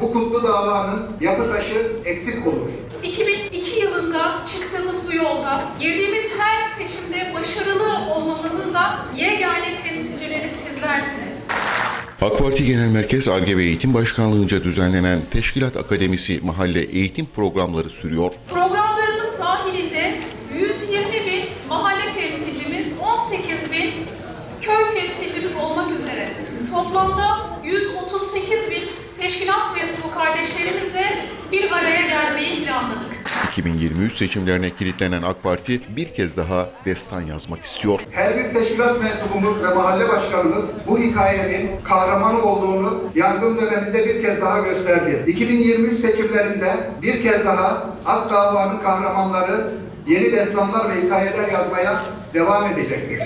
bu kutlu davanın yapı taşı eksik olur. 2002 yılında çıktığımız bu yolda girdiğimiz her seçimde başarılı olmamızın da yegane temsilcileri sizlersiniz. AK Parti Genel Merkez Arge ve Eğitim Başkanlığı'nca düzenlenen Teşkilat Akademisi mahalle eğitim programları sürüyor. Programlarımız dahilinde 120 bin mahalle temsilcimiz, 18 bin köy temsilcimiz olmak üzere toplamda 138 bin teşkilat mensubu kardeşlerimizle bir araya gelmeyi planladık. 2023 seçimlerine kilitlenen AK Parti bir kez daha destan yazmak istiyor. Her bir teşkilat mensubumuz ve mahalle başkanımız bu hikayenin kahramanı olduğunu yangın döneminde bir kez daha gösterdi. 2023 seçimlerinde bir kez daha Ak davanın kahramanları yeni destanlar ve hikayeler yazmaya devam edecektir.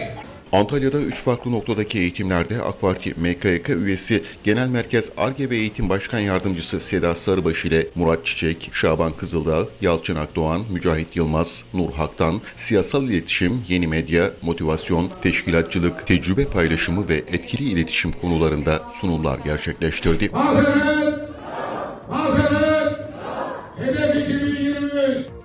Antalya'da 3 farklı noktadaki eğitimlerde AK Parti MKYK üyesi Genel Merkez ARGE ve Eğitim Başkan Yardımcısı Seda Sarıbaş ile Murat Çiçek, Şaban Kızıldağ, Yalçın Akdoğan, Mücahit Yılmaz, Nur Hak'tan siyasal iletişim, yeni medya, motivasyon, teşkilatçılık, tecrübe paylaşımı ve etkili iletişim konularında sunumlar gerçekleştirdi. Aferin! Aferin! Hedef 2023!